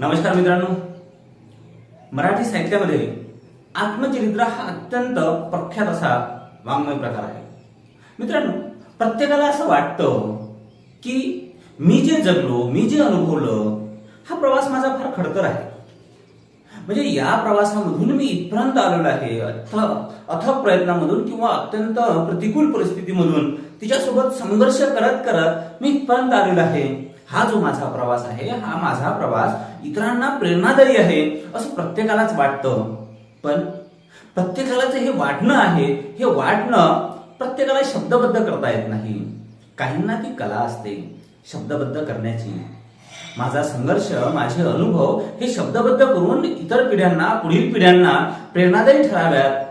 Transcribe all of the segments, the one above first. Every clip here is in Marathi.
नमस्कार मित्रांनो. मराठी साहित्यामध्ये आत्मचरित्र हा अत्यंत प्रख्यात असा वाङ्मय प्रकार आहे. मित्रांनो प्रत्येकाला असं वाटतं की मी जे जगलो मी जे अनुभवलं हा प्रवास माझा फार खडतर आहे. म्हणजे या प्रवासामधून मी इथपर्यंत आलेलो आहे अथ अथक प्रयत्नामधून किंवा अत्यंत प्रतिकूल परिस्थितीमधून तिच्यासोबत संघर्ष करत करत मी इथपर्यंत आलेलो आहे. हा जो माझा प्रवास आहे हा माझा प्रवास इतरांना प्रेरणादायी आहे असं प्रत्येकालाच वाटतं. पण प्रत्येकालाच हे वाटणं आहे हे वाटणं प्रत्येकाला शब्दबद्ध करता येत नाही. काहींना ती कला असते शब्दबद्ध करण्याची. माझा संघर्ष माझे अनुभव हे शब्दबद्ध करून इतर पिढ्यांना पुढील पिढ्यांना प्रेरणादायी ठराव्यात.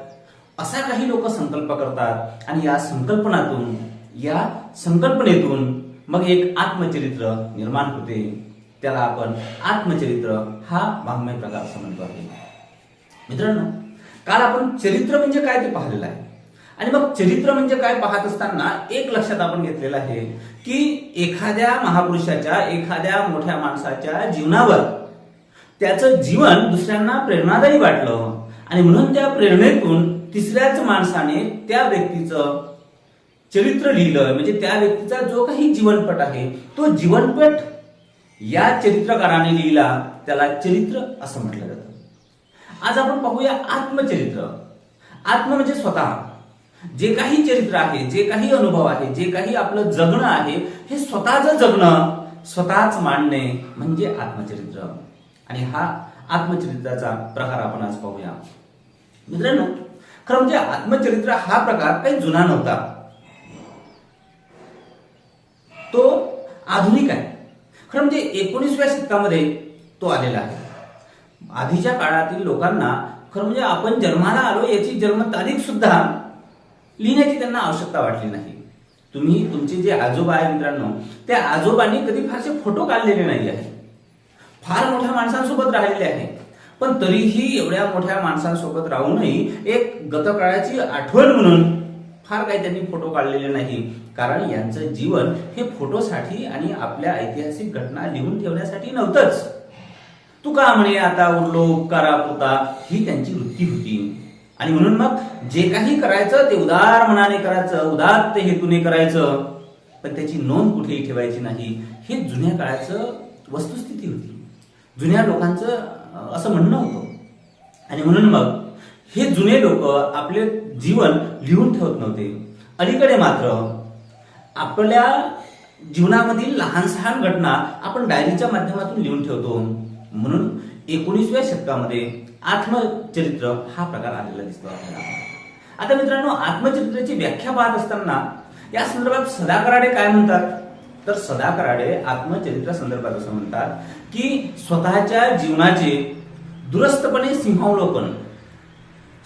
असा काही लोक संकल्प करतात. आणि या संकल्पनातून या संकल्पनेतून मग एक आत्मचरित्र निर्माण होते. त्याला आपण आत्मचरित्र हा वाङ्मय प्रकार असं म्हणतो आहे. मित्रांनो काल आपण चरित्र म्हणजे काय ते पाहिलेलं आहे. आणि मग चरित्र म्हणजे काय पाहत असताना एक लक्षात आपण घेतलेलं आहे की एखाद्या महापुरुषाच्या एखाद्या मोठ्या माणसाच्या जीवनावर त्याचं जीवन दुसऱ्यांना प्रेरणादायी वाटलं आणि म्हणून त्या प्रेरणेतून तिसऱ्याच माणसाने त्या व्यक्तीचं चरित्र लिहिलं म्हणजे त्या व्यक्तीचा जो काही जीवनपट आहे तो जीवनपट या चरित्रकाराने लिहिला त्याला चरित्र असं म्हटलं जातं. आज आपण पाहूया आत्मचरित्र. आत्म म्हणजे स्वतः. जे काही चरित्र आहे जे काही अनुभव आहे जे काही आपलं जगणं आहे हे स्वतःच जगणं स्वतःच मांडणे म्हणजे आत्मचरित्र. आणि हा आत्मचरित्राचा प्रकार आपण आज पाहूया. मित्रांनो खरं म्हणजे आत्मचरित्र हा प्रकार काही जुना नव्हता. तो आधुनिक आहे. खरं म्हणजे एकोणीसव्या शतकामध्ये तो आलेला आहे. आधीच्या काळातील लोकांना खरं म्हणजे आपण जन्माला आलो याची जन्मतारीख सुद्धा लिहिण्याची त्यांना आवश्यकता वाटली नाही. तुम्ही तुमचे जे आजोबा आहे मित्रांनो त्या आजोबांनी कधी फारसे फोटो काढलेले नाही आहे फार मोठ्या माणसांसोबत राहिलेले आहे. पण तरीही एवढ्या मोठ्या माणसांसोबत राहूनही एक गतकाळाची आठवण म्हणून फार काही त्यांनी फोटो काढलेले नाही. कारण यांचं जीवन हे फोटोसाठी आणि आपल्या ऐतिहासिक घटना लिहून ठेवण्यासाठी नव्हतंच. तुका म्हणे आता उरलो उपकारा ही त्यांची वृत्ती होती. आणि म्हणून मग जे काही करायचं ते उदार मनाने करायचं उदात्त हेतूने करायचं. पण त्याची नोंद कुठेही ठेवायची नाही. हे जुन्या काळाचं वस्तुस्थिती होती. जुन्या लोकांचं असं म्हणणं होतं. आणि म्हणून मग हे जुने लोक आपले जीवन लिहून ठेवत नव्हते. अलीकडे मात्र आपल्या जीवनामधील लहान सहान घटना आपण डायरीच्या माध्यमातून लिहून ठेवतो. म्हणून एकोणीसव्या शतकामध्ये आत्मचरित्र हा प्रकार आलेला दिसतो आपल्याला. आता मित्रांनो आत्मचरित्राची व्याख्या पाहत असताना या संदर्भात सदाकराडे काय म्हणतात? तर सदाकराडे आत्मचरित्र संदर्भात असं म्हणतात की स्वतःच्या जीवनाचे दुरस्तपणे सिंहावलोकन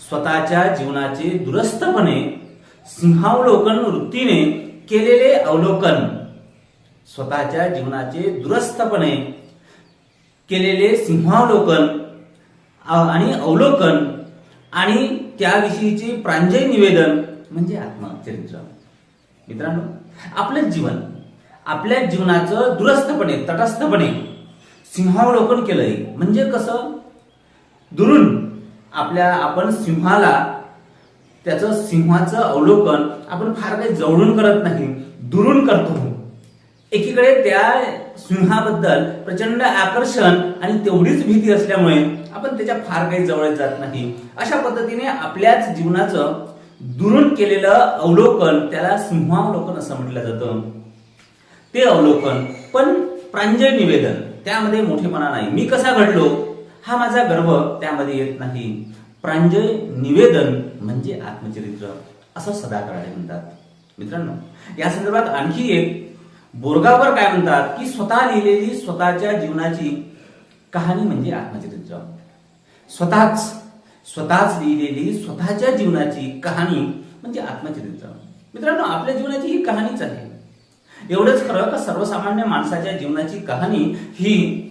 स्वतःच्या जीवनाचे दुरस्तपणे सिंहावलोकन वृत्तीने केलेले अवलोकन स्वतःच्या जीवनाचे दुरस्तपणे केलेले सिंहावलोकन आणि अवलोकन आणि त्याविषयीचे प्रांजय निवेदन म्हणजे आत्मचरित्र. मित्रांनो आपलं जीवन आपल्या जीवनाचं दुरस्तपणे तटस्थपणे सिंहावलोकन केलंय. म्हणजे कसं? दुरून आपल्या आपण सिंहाला त्याचं सिंहाचं अवलोकन आपण फार काही जवळून करत नाही दुरून करतो. एकीकडे त्या सिंहाबद्दल प्रचंड आकर्षण आणि तेवढीच भीती असल्यामुळे आपण त्याच्या फार काही जवळ जात नाही. अशा पद्धतीने आपल्याच जीवनाचं दुरून केलेलं अवलोकन त्याला सिंहावलोकन असं म्हटलं जातं. ते अवलोकन पण प्रांजळ निवेदन त्यामध्ये मोठेपणा नाही. मी कसा घडलो? हा माझा गर्व त्यामध्ये येत नाही. प्रांजय निवेदन म्हणजे आत्मचरित्र असं सदाकाळे म्हणतात. मित्रांनो या संदर्भात आणखी एक बोरगावर काय म्हणतात की स्वतः लिहिलेली स्वतःच्या जीवनाची कहाणी म्हणजे आत्मचरित्र. स्वतःच स्वतःच लिहिलेली स्वतःच्या जीवनाची कहाणी म्हणजे आत्मचरित्र. मित्रांनो आपल्या जीवनाची ही कहाणीच आहे. एवढंच खरं का सर्वसामान्य माणसाच्या जीवनाची कहाणी ही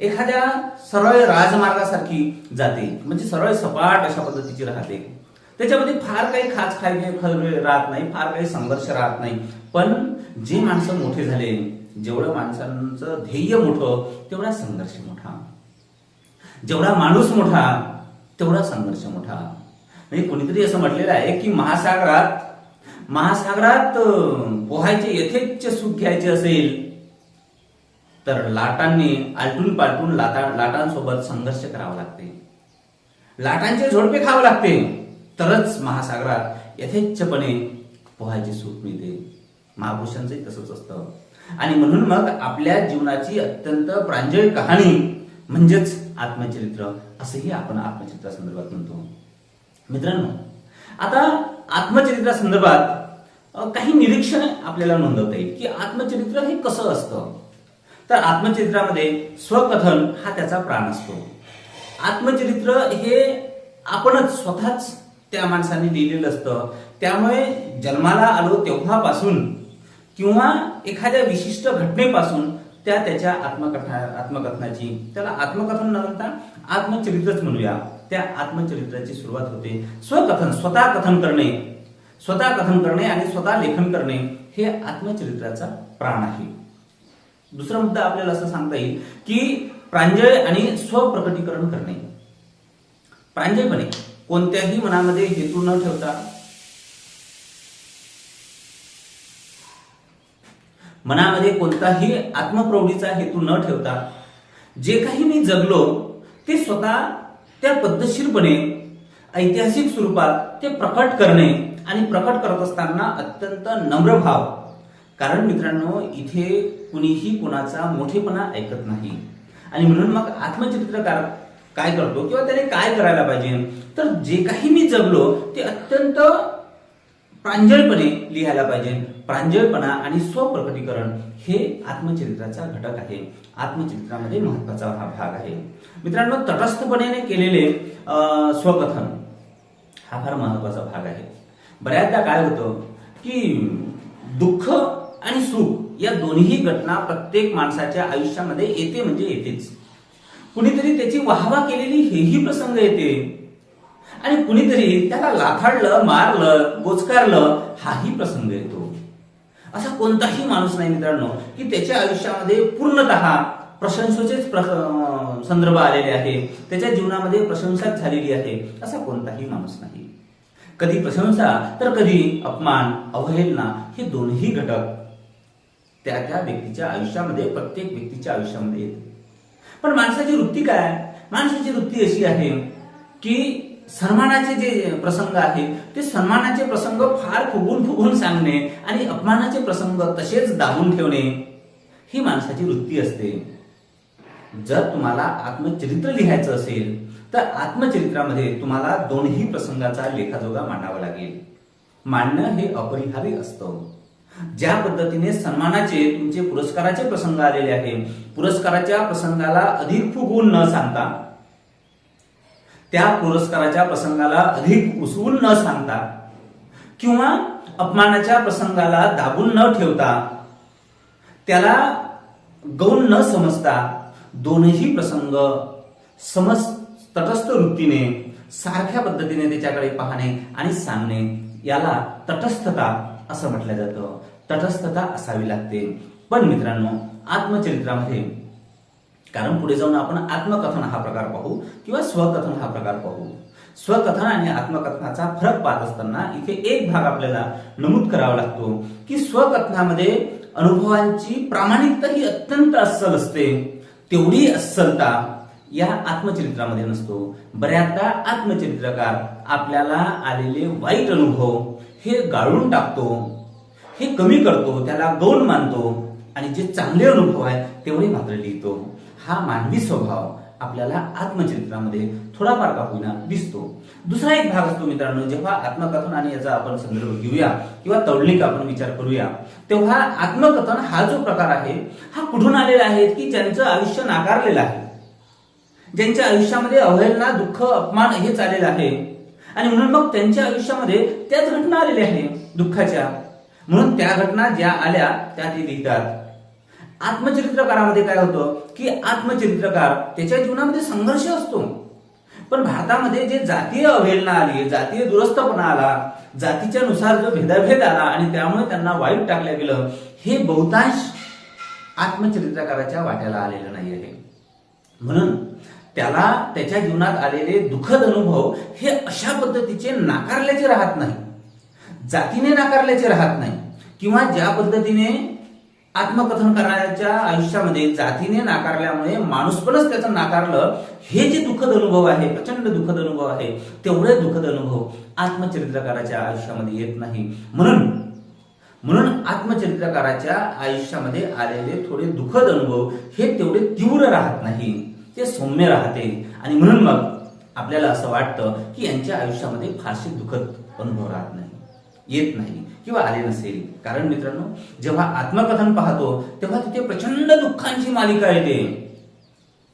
एखाद्या सरळ राजमार्गासारखी जाते. म्हणजे सरळ सपाट अशा पद्धतीची राहते. त्याच्यामध्ये फार काही खास खायचे खळबळ राहत नाही फार काही संघर्ष राहत नाही. पण जे माणसं मोठे झाले जेवढं माणसांचं ध्येय मोठं तेवढा संघर्ष मोठा. जेवढा माणूस मोठा तेवढा संघर्ष मोठा. म्हणजे कोणीतरी असं म्हटलेलं आहे की महासागरात महासागरात पोहायचे यथेच्छ सुख घ्यायचे असेल तर लाटांनी आलटून पालटून लाटा लाटांसोबत संघर्ष करावा लागते. लाटांचे झोडपे खावे लागते. तरच महासागरात यथेच्छपणे पोहायची सूट मिळते. महापुरुषांचंही तसंच असतं. आणि म्हणून मग आपल्या जीवनाची अत्यंत प्रांजळ कहाणी म्हणजेच आत्मचरित्र असंही आपण आत्मचरित्रा संदर्भात म्हणतो. मित्रांनो आता आत्मचरित्रा संदर्भात काही निरीक्षण आपल्याला नोंदवता येईल की आत्मचरित्र हे कसं असतं? तर आत्मचरित्रामध्ये स्वकथन हा त्याचा प्राण असतो. आत्मचरित्र हे आपणच स्वतःच त्या माणसाने लिहिलेलं असतं. त्यामुळे जन्माला आलो तेव्हापासून किंवा एखाद्या विशिष्ट घटनेपासून त्या त्याच्या आत्मकथा आत्मकथनाची त्याला आत्मकथन न म्हणता आत्मचरित्रच म्हणूया. त्या आत्मचरित्राची सुरुवात होते. स्वकथन स्वतः कथन करणे. स्वतः कथन करणे आणि स्वतः लेखन करणे हे आत्मचरित्राचा प्राण आहे. दुसरा मुद्दा आपल्याला असं सांगता येईल की प्रांजय आणि स्वप्रकटीकरण करणे. प्रांजयपणे कोणत्याही मनामध्ये हेतू न ठेवता मनामध्ये कोणताही आत्मप्रौढीचा हेतू न ठेवता जे काही मी जगलो ते स्वतः त्या पद्धतशीरपणे ऐतिहासिक स्वरूपात ते प्रकट करणे आणि प्रकट करत असताना अत्यंत नम्र भाव कारण मित्रांनो इथे कुणीही कुणाचा मोठेपणा ऐकत नाही. आणि म्हणून मग आत्मचित्रकार काय करतो किंवा त्याने काय करायला पाहिजे? तर जे काही मी जगलो ते अत्यंत प्रांजळपणे लिहायला पाहिजे. प्रांजळपणा आणि स्वप्रकटीकरण हे आत्मचरित्राचा घटक आहे. आत्मचरित्रामध्ये महत्त्वाचा हा भाग आहे. मित्रांनो तटस्थपणे केलेले स्वकथन हा फार महत्त्वाचा भाग आहे. बऱ्याचदा काय होतं की दुःख आणि सुख या दोन्ही घटना प्रत्येक माणसाच्या आयुष्यामध्ये येते म्हणजे येतेच. कुणीतरी त्याची वाहवा केलेली हेही प्रसंग येते. आणि कुणीतरी त्याला लाथाडलं मारलं गोचकारलं हाही प्रसंग येतो. असा कोणताही माणूस नाही मित्रांनो की त्याच्या आयुष्यामध्ये पूर्णतः प्रशंसेचेच संदर्भ आलेले आहे. त्याच्या जीवनामध्ये प्रशंसाच झालेली आहे. असा कोणताही माणूस नाही. कधी प्रशंसा तर कधी अपमान अवहेलना हे दोन्ही घटक त्या त्या व्यक्तीच्या आयुष्यामध्ये प्रत्येक व्यक्तीच्या आयुष्यामध्ये येते. पण माणसाची वृत्ती काय माणसाची वृत्ती अशी आहे की सन्मानाचे जे प्रसंग आहे ते सन्मानाचे प्रसंग फार फुगून फुगून सांगणे आणि अपमानाचे प्रसंग तसेच दाबून ठेवणे ही माणसाची वृत्ती असते. जर तुम्हाला आत्मचरित्र लिहायचं असेल तर आत्मचरित्रामध्ये तुम्हाला दोन्ही प्रसंगाचा लेखाजोगा मांडावा लागेल. मांडणं हे अपरिहार्य असतं. ज्या पद्धतीने सन्मानाचे तुमचे पुरस्काराचे प्रसंग आलेले आहे पुरस्काराच्या प्रसंगाला अधिक फुगवून न सांगता त्या पुरस्काराच्या प्रसंगाला अधिक उसवून न सांगता किंवा अपमानाच्या प्रसंगाला दाबून न ठेवता त्याला गौण न समजता दोनही प्रसंग समज तटस्थ वृत्तीने सारख्या पद्धतीने त्याच्याकडे पाहणे आणि सांगणे याला तटस्थता असं म्हटलं जातं. तटस्थता असावी लागते. पण मित्रांनो आत्मचरित्रामध्ये कारण पुढे जाऊन आपण आत्मकथन हा प्रकार पाहू किंवा स्वकथन हा प्रकार पाहू. स्वकथन आणि आत्मकथनाचा फरक पाहत असताना इथे एक भाग आपल्याला नमूद करावा लागतो की स्वकथनामध्ये अनुभवांची प्रामाणिकता ही अत्यंत अस्सल असते. तेवढी अस्सलता या आत्मचरित्रामध्ये नसतो. बऱ्याचदा आत्मचरित्रकार आपल्याला आलेले वाईट अनुभव हे गाळून टाकतो हे कमी करतो त्याला गौण मानतो आणि जे चांगले अनुभव आहेत तेवढे मात्र लिहितो. हा मानवी स्वभाव आपल्याला आत्मचरित्रामध्ये थोडाफार का होईना दिसतो. दुसरा एक भाग असतो मित्रांनो जेव्हा आत्मकथन आणि याचा आपण संदर्भ घेऊया किंवा तौडणीक आपण विचार करूया तेव्हा आत्मकथन हा जो प्रकार आहे हा कुठून आलेला आहे की ज्यांचं आयुष्य नाकारलेलं आहे? ज्यांच्या आयुष्यामध्ये अवहेलना दुःख अपमान हेच आलेलं आहे आणि म्हणून मग त्यांच्या आयुष्यामध्ये त्याच घटना आलेल्या आहे दुःखाच्या. म्हणून त्या घटना ज्या आल्या त्या ते लिहितात. आत्मचरित्रकारामध्ये काय होतं की आत्मचरित्रकार त्याच्या जीवनामध्ये संघर्ष असतो. पण भारतामध्ये जे जातीय अवहेलना आली जातीय दुरस्तपणा आला जातीच्या नुसार जो भेदाभेद आला आणि त्यामुळे त्यांना वाईट टाकलं गेलं हे बहुतांश आत्मचरित्रकाराच्या वाट्याला आलेलं नाही आहे म्हणून त्याला त्याच्या जीवनात आलेले दुःखद अनुभव हे अशा पद्धतीचे नाकारल्याचे राहत नाही. जातीने नाकारल्याचे राहत नाही. किंवा ज्या पद्धतीने आत्मकथन करण्याच्या आयुष्यामध्ये जातीने नाकारल्यामुळे माणूसपणच त्याचं नाकारलं हे जे दुःखद अनुभव आहे प्रचंड दुःखद अनुभव आहे तेवढे दुःखद अनुभव आत्मचरित्रकाराच्या आयुष्यामध्ये येत नाही. म्हणून म्हणून आत्मचरित्रकाराच्या आयुष्यामध्ये आलेले थोडे दुःखद अनुभव हे तेवढे तीव्र राहत नाही. ते सौम्य राहते. आणि म्हणून मग आपल्याला असं वाटतं की यांच्या आयुष्यामध्ये फारसे दुःखद अनुभव राहत नाही येत नाही किंवा आले नसेल. कारण मित्रांनो जेव्हा आत्मकथन पाहतो तेव्हा तिथे प्रचंड दुःखांची मालिका येते.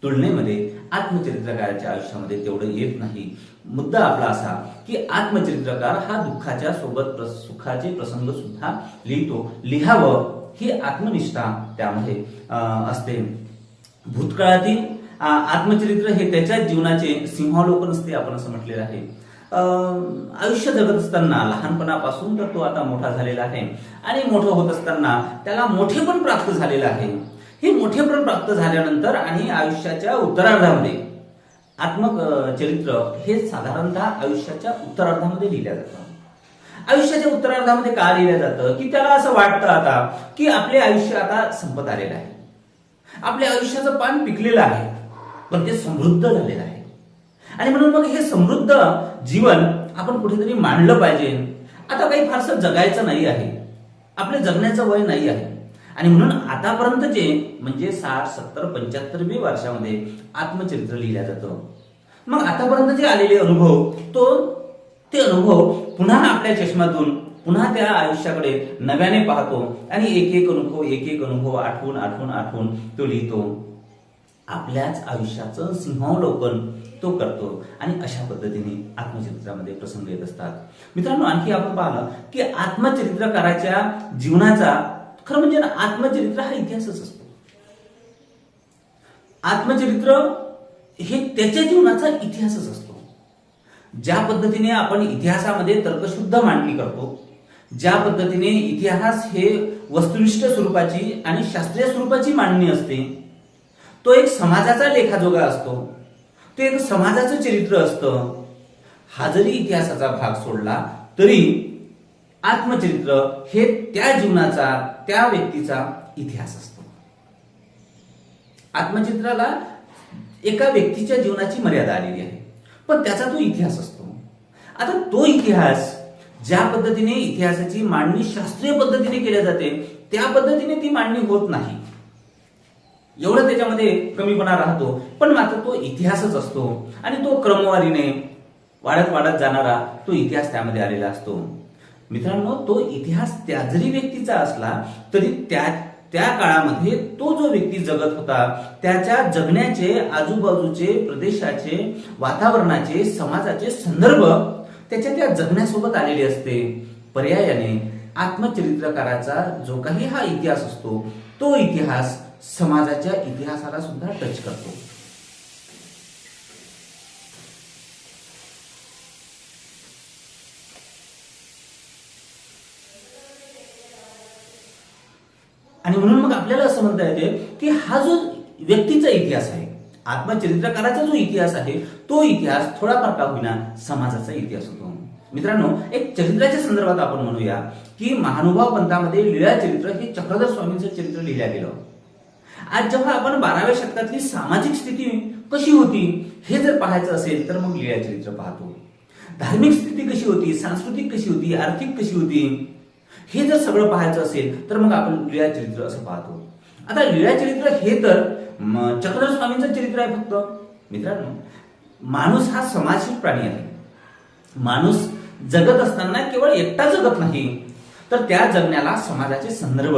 तुलनेमध्ये आत्मचरित्रकाराच्या आयुष्यामध्ये तेवढं येत नाही. मुद्दा आपला असा की आत्मचरित्रकार हा दुःखाच्या सोबत सुखाचे प्रसंग सुद्धा लिहितो. लिहावं ही आत्मनिष्ठा त्यामध्ये अं, असते. भूतकाळातील आत्मचरित्र हे त्याच्या जीवनाचे सिंहावलोकन असते आपण असं म्हटलेलं आहे. आयुष्य जगत असताना लहानपणापासून तर तो आता मोठा झालेला आहे. आणि मोठं होत असताना त्याला मोठेपण प्राप्त झालेलं आहे. हे मोठेपण प्राप्त झाल्यानंतर आणि आयुष्याच्या उत्तरार्धामध्ये आत्मचरित्र हे साधारणतः आयुष्याच्या उत्तरार्धामध्ये लिहिल्या जातं. आयुष्याच्या उत्तरार्धामध्ये का लिहिलं जातं? की त्याला असं वाटतं आता की आपले आयुष्य आता संपत आलेलं आहे. आपल्या आयुष्याचं पान पिकलेलं आहे. पण ते समृद्ध झालेलं आहे. आणि म्हणून मग हे समृद्ध जीवन आपण कुठेतरी मांडलं पाहिजे. आता काही फारसं जगायचं नाही आहे. आपले जगण्याचं वय नाही आहे. आणि म्हणून आतापर्यंतचे म्हणजे साठ सत्तर पंच्याहत्तरवी वर्षामध्ये आत्मचरित्र लिहिल्या जातं. मग आतापर्यंत जे आलेले अनुभव तो ते अनुभव पुन्हा आपल्या चष्म्यातून पुन्हा त्या आयुष्याकडे नव्याने पाहतो आणि एक एक अनुभव एक एक अनुभव आठवून आठवून आठवून तो लिहितो. आपल्याच आयुष्याचं सिंहावलोकन तो करतो. आणि अशा पद्धतीने आत्मचरित्रामध्ये प्रसंग येत असतात. मित्रांनो आणखी आपण पाहिलं की आत्मचरित्रकाराच्या जीवनाचा खरं म्हणजे ना आत्मचरित्र हा इतिहासच असतो. आत्मचरित्र हे त्याच्या जीवनाचा इतिहासच असतो. ज्या पद्धतीने आपण इतिहासामध्ये तर्कशुद्ध मांडणी करतो ज्या पद्धतीने इतिहास हे वस्तुनिष्ठ स्वरूपाची आणि शास्त्रीय स्वरूपाची मांडणी असते तो एक समाजाचा लेखाजोगा असतो. तो एक समाजाचं चरित्र असतं. हा जरी इतिहासाचा भाग सोडला तरी आत्मचरित्र हे त्या जीवनाचा त्या व्यक्तीचा इतिहास असतो. आत्मचित्राला एका व्यक्तीच्या जीवनाची मर्यादा आलेली आहे. पण त्याचा तो इतिहास असतो. आता तो इतिहास ज्या पद्धतीने इतिहासाची मांडणी शास्त्रीय पद्धतीने केल्या जाते त्या पद्धतीने ती मांडणी होत नाही. एवढं त्याच्यामध्ये कमीपणा राहतो. पण मात्र तो इतिहासच असतो. आणि तो क्रमवारीने वाढत वाढत जाणारा तो इतिहास त्यामध्ये आलेला असतो. मित्रांनो तो इतिहास त्या जरी व्यक्तीचा असला तरी त्या त्या काळामध्ये तो जो व्यक्ती जगत होता त्याच्या जगण्याचे आजूबाजूचे प्रदेशाचे वातावरणाचे समाजाचे संदर्भ त्याच्या त्या जगण्यासोबत आलेले असते. पर्यायाने आत्मचरित्रकाराचा जो काही हा इतिहास असतो तो इतिहास समाजाच्या इतिहासाला सुद्धा टच करतो. आणि म्हणून मग आपल्याला असं म्हणता येते की हा जो व्यक्तीचा इतिहास आहे आत्मचरित्रकाराचा जो इतिहास आहे तो इतिहास थोडाफार का होईना समाजाचा इतिहास होतो. मित्रांनो एक चरित्राच्या संदर्भात आपण म्हणूया की महानुभाव पंथामध्ये लीळा चरित्र हे चक्रधर स्वामींचं चरित्र लिहिल्या गेलं. आज जेव्हा आपण बाराव्या शतकातली सामाजिक स्थिती कशी होती हे जर पाहायचं असेल तर मग लीळा चरित्र पाहतो. धार्मिक स्थिती कशी होती सांस्कृतिक कशी होती आर्थिक कशी होती हे जर सगळं पाहायचं असेल तर मग आपण लीळा चरित्र असं पाहतो. आता लीळा चरित्र हे तर म, चक्रधर स्वामींचं चरित्र आहे फक्त. मित्रांनो माणूस हा समाजशील प्राणी आहे. माणूस जगत असताना केवळ एकटा जगत नाही तर त्या जगण्याला समाजाचे संदर्भ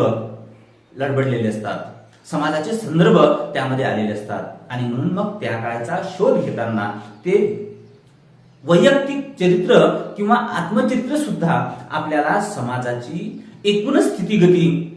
लडबडलेले असतात. समाजाचे संदर्भ त्यामध्ये आलेले असतात. आणि म्हणून मग त्या काळाचा शोध घेताना ते वैयक्तिक चरित्र किंवा आत्मचरित्र सुद्धा आपल्याला समाजाची एकूणच स्थितीगती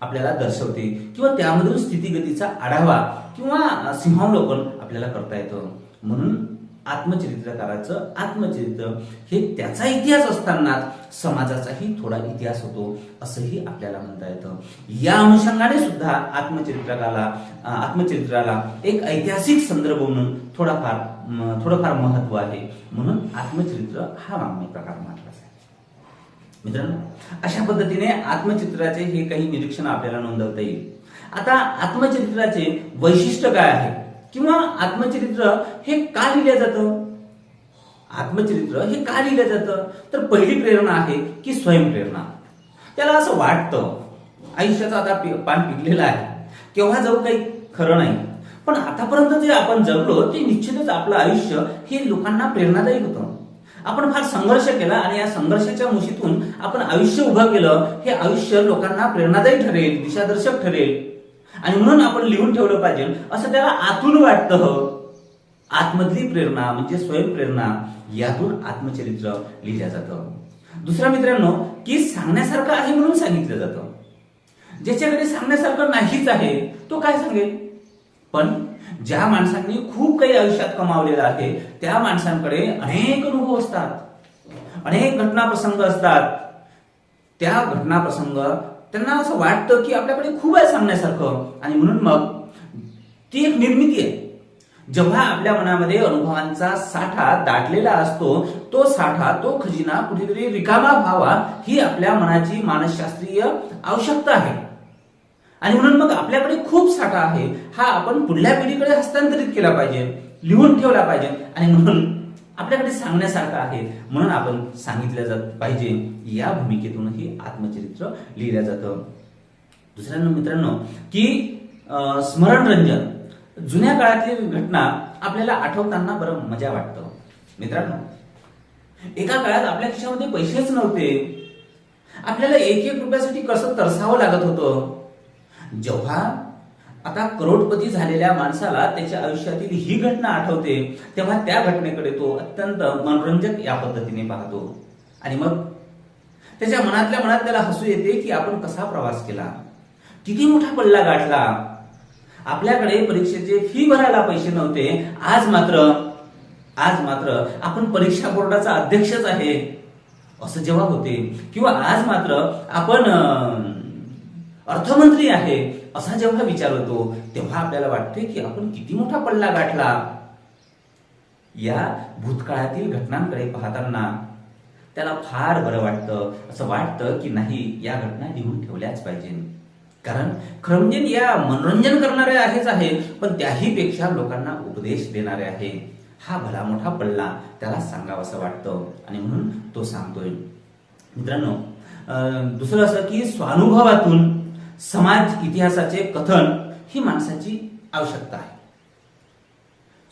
आपल्याला दर्शवते. किंवा त्यामधून स्थितीगतीचा आढावा किंवा सिंहावलोकन आपल्याला करता येतं. म्हणून आत्मचरित्रकाराचं आत्मचरित्र हे त्याचा इतिहास असतानाच समाजाचाही थोडा इतिहास होतो असंही आपल्याला म्हणता येतं. या अनुषंगाने सुद्धा आत्मचरित्राला आत्मचरित्राला एक ऐतिहासिक संदर्भ म्हणून थोडाफार थोडंफार महत्त्व आहे. म्हणून आत्मचरित्र हा वाङ्मय प्रकार महत्त्वाचा आहे. मित्रांनो अशा पद्धतीने आत्मचित्राचे हे काही निरीक्षण आपल्याला नोंदवता येईल. आता आत्मचरित्राचे वैशिष्ट्य काय आहे? किंवा आत्मचरित्र हे का लिहिलं जातं? आत्मचरित्र हे का लिहिलं जातं? तर पहिली प्रेरणा आहे की स्वयंप्रेरणा. त्याला असं वाटतं आयुष्याचं आता पि- पान पिकलेलं आहे. केव्हा जाऊ काही खरं नाही. पण आतापर्यंत जे आपण जगलो ते निश्चितच आपलं आयुष्य हे लोकांना प्रेरणादायी होतं. आपण फार संघर्ष केला आणि या संघर्षाच्या मुशीतून आपण आयुष्य उभं केलं हे आयुष्य लोकांना प्रेरणादायी ठरेल दिशादर्शक ठरेल. आणि म्हणून आपण लिहून ठेवलं पाहिजे. असं त्याला आतून वाटतं. आत्मधली प्रेरणा म्हणजे स्वयंप्रेरणा यातून आत्मचरित्र लिहिलं जातं. दुसरा मित्रांनो की सांगण्यासारखं आहे म्हणून सांगितलं जातं. ज्याच्याकडे सांगण्यासारखं नाहीच आहे तो काय सांगेल? पण ज्या माणसांनी खूप काही आयुष्यात कमावलेलं आहे त्या माणसांकडे अनेक अनुभव असतात. अनेक घटना प्रसंग असतात. त्या घटना प्रसंग त्यांना असं वाटतं की आपल्याकडे खूप आहे सांगण्यासारखं. आणि म्हणून मग ती एक निर्मिती आहे. जेव्हा आपल्या मनामध्ये अनुभवांचा साठा दाटलेला असतो तो साठा तो खजिना कुठेतरी रिकामा व्हावा ही आपल्या मनाची मानसशास्त्रीय आवश्यकता आहे. आणि म्हणून मग आपल्याकडे खूप साठा आहे हा आपण पुढल्या पिढीकडे हस्तांतरित केला पाहिजे लिहून ठेवला पाहिजे. आणि म्हणून आपल्याकडे सांगण्यासारखं आहे. म्हणून आपण सांगितलं जात पाहिजे या भूमिकेतूनही आत्मचरित्र लिहिलं जातं. दुसऱ्यांना मित्रांनो की स्मरणरंजन. जुन्या काळातील घटना आपल्याला आठवताना बरं मजा वाटतं. मित्रांनो एका काळात आपल्या खिशामध्ये पैसेच नव्हते. आपल्याला एक एक रुपयासाठी कसं तरसावं लागत होतं? जेव्हा आता करोडपती झालेल्या माणसाला त्याच्या आयुष्यातील ही घटना आठवते तेव्हा त्या घटनेकडे तो अत्यंत मनोरंजक या पद्धतीने पाहतो. आणि मग त्याच्या मनातल्या मनात त्याला हसू येते की आपण कसा प्रवास केला? किती मोठा पल्ला गाठला? आपल्याकडे परीक्षेचे फी भरायला पैसे नव्हते. आज मात्र आज मात्र आपण परीक्षा बोर्डाचा अध्यक्षच आहे. असं जेव्हा होते किंवा आज मात्र आपण अर्थमंत्री आहे. असा जेव्हा विचार होतो तेव्हा आपल्याला वाटते की आपण किती मोठा पल्ला गाठला. या भूतकाळातील घटनांकडे पाहताना त्याला फार बरं वाटतं असं वाटतं की नाही या घटना लिहून ठेवल्याच पाहिजे कारण खरं म्हणजे या मनोरंजन करणारे आहेच आहे पण त्याही पेक्षा लोकांना उपदेश देणारे आहे. हा भला मोठा पल्ला त्याला सांगावं असं वाटतं आणि म्हणून तो सांगतोय. मित्रांनो अं, दुसरं असं की स्वानुभवातून समाज इतिहासाचे कथन ही माणसाची आवश्यकता आहे.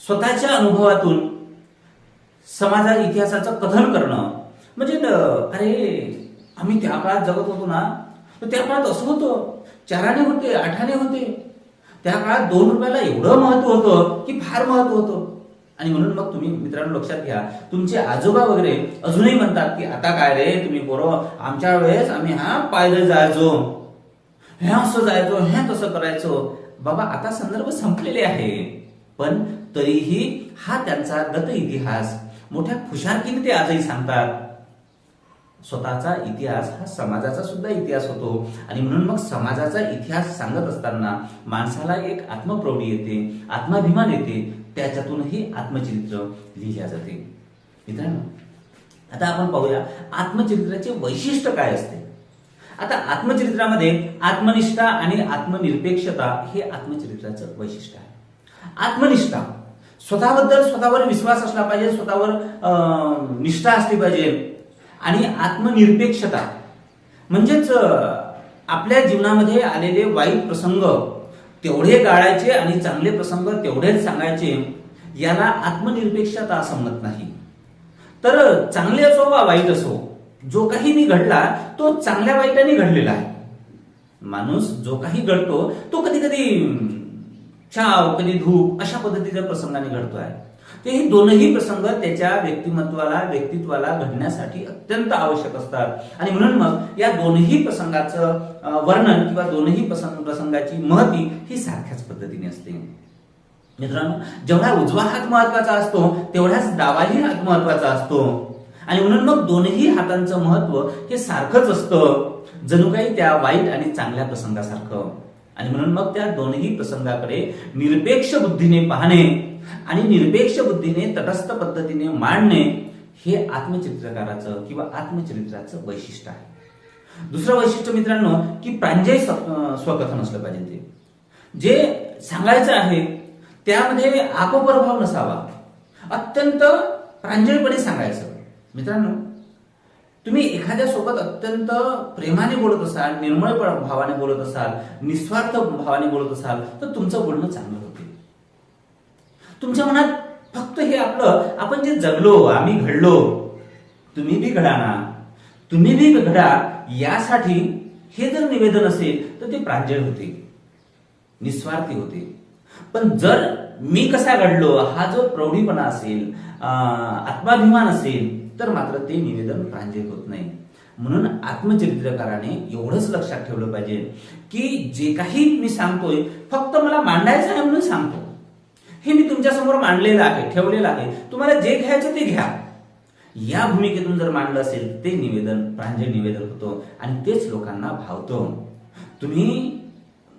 स्वतःच्या अनुभवातून समाजा इतिहासाचं कथन करणं म्हणजे अरे आम्ही त्या काळात जगत होतो ना तर त्या काळात असं होतं चाराने होते आठाने होते. त्या काळात दोन रुपयाला एवढं महत्त्व होतं की फार महत्त्व होतं. आणि म्हणून मग तुम्ही मित्रांनो लक्षात घ्या तुमचे आजोबा वगैरे अजूनही म्हणतात की आता काय रे तुम्ही बरो आमच्या वेळेस आम्ही हा पायदळ जायचो. हे असं जायचो हे तसं करायचो? बाबा आता संदर्भ संपलेले आहे. पण तरीही हा त्यांचा गत इतिहास मोठ्या खुशारकीने ते आजही सांगतात. स्वतःचा इतिहास हा समाजाचा सुद्धा इतिहास होतो. आणि म्हणून मग समाजाचा इतिहास सांगत असताना माणसाला एक आत्मप्रौढी येते आत्माभिमान येते. त्याच्यातूनही आत्मचरित्र लिहिल्या जाते. मित्रांनो आता आपण पाहूया आत्मचरित्राचे वैशिष्ट्य काय असते. आता आत्मचरित्रामध्ये आत्मनिष्ठा आणि आत्मनिरपेक्षता हे आत्मचरित्राचं वैशिष्ट्य आहे. आत्मनिष्ठा. स्वतःबद्दल स्वतःवर विश्वास असला पाहिजे स्वतःवर निष्ठा असली पाहिजे आणि आत्मनिरपेक्षता. म्हणजेच आपल्या जीवनामध्ये आलेले वाईट प्रसंग तेवढे गाळायचे आणि चांगले प्रसंग तेवढेच सांगायचे याला आत्मनिरपेक्षता असं म्हणत नाही. तर चांगले असो वा वाईट असो जो काही मी घडला तो चांगल्या वाईटाने घडलेला आहे. माणूस जो काही घडतो तो कधी कधी छाव कधी धूप अशा पद्धतीच्या प्रसंगाने घडतोय. ते हे दोनही प्रसंग त्याच्या व्यक्तिमत्वाला व्यक्तित्वाला घडण्यासाठी अत्यंत आवश्यक असतात. आणि म्हणून मग या दोनही प्रसंगाचं वर्णन किंवा दोनही प्रसंग प्रसंगाची महती ही सारख्याच पद्धतीने असते. मित्रांनो जेवढा उजवा हात महत्त्वाचा असतो तेवढाच डावाही हात महत्त्वाचा असतो. आणि म्हणून मग दोन्ही हातांचं महत्त्व हे सारखंच असतं. जणू काही त्या वाईट आणि चांगल्या प्रसंगासारखं. आणि म्हणून मग त्या दोनही प्रसंगाकडे निरपेक्ष बुद्धीने पाहणे आणि निरपेक्ष बुद्धीने तटस्थ पद्धतीने मांडणे हे आत्मचित्रकाराचं किंवा आत्मचरित्राचं वैशिष्ट्य आहे. दुसरं वैशिष्ट्य मित्रांनो की प्रांजय स्वकथन असलं पाहिजे ते. जे सांगायचं आहे त्यामध्ये आपप्रभाव नसावा. अत्यंत प्रांजळपणे सांगायचं. मित्रांनो तुम्ही एखाद्या सोबत अत्यंत प्रेमाने बोलत असाल निर्मळ भावाने बोलत असाल निस्वार्थ भावाने बोलत असाल तर तुमचं बोलणं चांगलं होते. तुमच्या मनात फक्त हे आपलं आपण जे जगलो आम्ही घडलो तुम्ही बी घडा ना. तुम्ही बी घडा यासाठी हे जर निवेदन असेल तर ते प्रांजळ होते. निस्वार्थी होते. पण जर मी कसा घडलो हा जो प्रौढीपणा असेल आत्माभिमान असेल तर मात्र ते निवेदन प्रांजळ होत नाही. म्हणून आत्मचरित्रकाराने एवढंच लक्षात ठेवलं पाहिजे की जे काही मी सांगतोय फक्त मला मांडायचं आहे म्हणून सांगतो. हे मी तुमच्यासमोर मांडलेलं आहे ठेवलेलं आहे. तुम्हाला जे घ्यायचं ते घ्या. या भूमिकेतून जर मांडलं असेल ते निवेदन प्रांजळ निवेदन होतं आणि तेच लोकांना भावतं. तुम्ही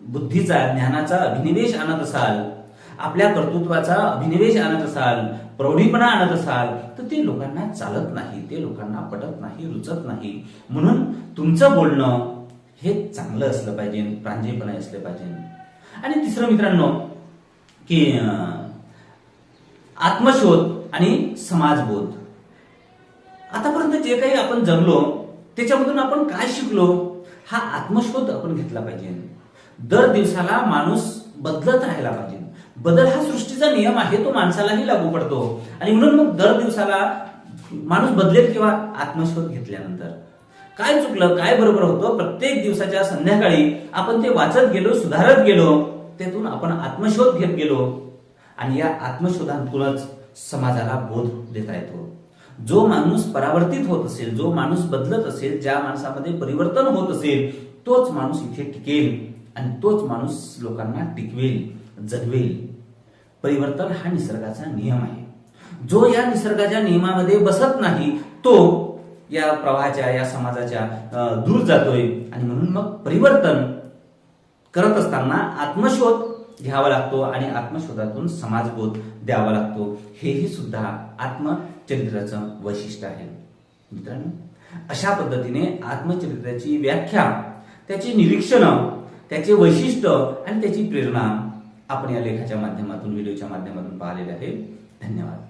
बुद्धीचा ज्ञानाचा अभिनिवेश आणत असाल आपल्या कर्तृत्वाचा अभिनिवेश आणत असाल प्रौढीपणा आणत असाल तर ते लोकांना चालत नाही ते लोकांना पटत नाही रुचत नाही. म्हणून तुमचं बोलणं हे चांगलं असलं पाहिजे प्रांजळपणे असलं पाहिजे. आणि तिसरं मित्रांनो की अं, आत्मशोध आणि समाजबोध. आतापर्यंत जे काही आपण जगलो त्याच्यामधून आपण काय शिकलो हा आत्मशोध आपण घेतला पाहिजे. दर दिवसाला माणूस बदलत राहायला पाहिजे. बदल हा सृष्टीचा नियम आहे तो माणसालाही लागू पडतो. आणि म्हणून मग दर दिवसाला माणूस बदलेल किंवा आत्मशोध घेतल्यानंतर. काय चुकलं काय बरोबर होतं प्रत्येक दिवसाच्या संध्याकाळी आपण ते वाचत गेलो सुधारत गेलो त्यातून आपण आत्मशोध घेत गेलो. आणि या आत्मशोधातूनच समाजाला बोध देता येतो. जो माणूस परावर्तित होत असेल जो माणूस बदलत असेल ज्या माणसामध्ये परिवर्तन होत असेल तोच माणूस इथे टिकेल आणि तोच माणूस लोकांना टिकवेल जगवेल. परिवर्तन हा निसर्गाचा नियम आहे. जो या निसर्गाच्या नियमामध्ये बसत नाही तो या प्रवाहाच्या या समाजाच्या दूर जातोय आणि म्हणून मग परिवर्तन करत असताना आत्मशोध घ्यावा लागतो आणि आत्मशोधातून समाजबोध द्यावा लागतो. हेही सुद्धा आत्मचरित्राचं वैशिष्ट्य आहे. मित्रांनो अशा पद्धतीने आत्मचरित्राची व्याख्या त्याची निरीक्षण त्याचे वैशिष्ट्य आणि त्याची प्रेरणा आपण या लेखाच्या माध्यमातून व्हिडिओच्या माध्यमातून पाहिलेले आहे. धन्यवाद.